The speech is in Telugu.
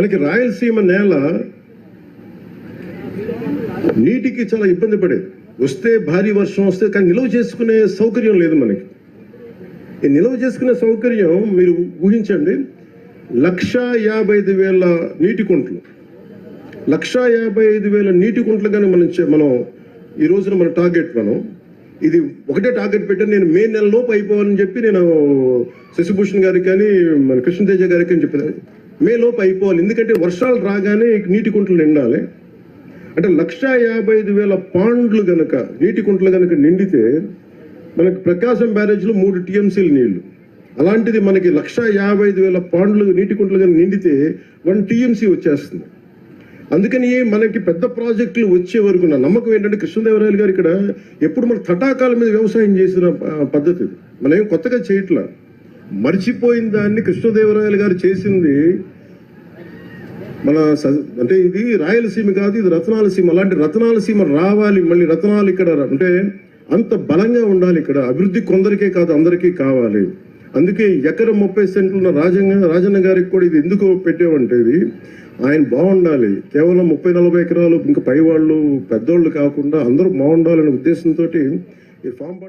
మనకి రాయలసీమ నేల నీటికి చాలా ఇబ్బంది పడేది. వస్తే భారీ వర్షం వస్తే కానీ నిల్వ చేసుకునే సౌకర్యం లేదు మనకి. ఈ నిల్వ చేసుకునే సౌకర్యం మీరు ఊహించండి. లక్ష యాభై ఐదు వేల నీటి కుంటలు. లక్ష యాభై ఐదు వేల నీటి కుంటలు కానీ మనం మనం ఈ రోజున మన టార్గెట్ మనం. ఇది ఒకటే టార్గెట్ పెట్టాను. నేను మే నెలలోపు అయిపోవాలని చెప్పి నేను శశిభూషణ్ గారికి కానీ మన కృష్ణతేజ గారికి అని చెప్పాను. మే లోపు అయిపోవాలి. ఎందుకంటే వర్షాలు రాగానే నీటి కుంటలు నిండాలి. అంటే లక్ష యాభై ఐదు వేల పాండ్లు గనక నీటి కుంటలు గనక నిండితే మనకి ప్రకాశం బ్యారేజ్లో మూడు టీఎంసీలు నీళ్ళు. అలాంటిది మనకి లక్ష యాభై ఐదు వేల పాండ్లు నీటి కుంటలు కనుక నిండితే వన్ టీఎంసీ వచ్చేస్తుంది. అందుకని మనకి పెద్ద ప్రాజెక్టులు వచ్చే వరకు నా నమ్మకం ఏంటంటే కృష్ణదేవరాయలు గారు ఇక్కడ ఎప్పుడు మన తటాకాల మీద వ్యవసాయం చేసిన పద్ధతి మనం ఏం కొత్తగా చేయట్లా. మర్చిపోయిన దాన్ని కృష్ణదేవరాయలు గారు చేసింది. మన స- అంటే ఇది రాయలసీమ కాదు ఇది రత్నాలసీమ. అలాంటి రత్నాలసీమ రావాలి మళ్ళీ రత్నాలు ఇక్కడ అంటే అంత బలంగా ఉండాలి ఇక్కడ. అభివృద్ధి కొందరికే కాదు అందరికీ కావాలి. అందుకే ఎకరం ముప్పై సెంట్లు ఉన్న రాజన్న గారికి కూడా ఇది ఎందుకు పెట్టామంటే ఇది ఆయన బాగుండాలి. కేవలం ముప్పై నలభై ఎకరాలు ఇంకా పైవాళ్ళు పెద్దోళ్ళు కాకుండా అందరూ బాగుండాలనే ఉద్దేశంతో ఈ ఫామ్ పంట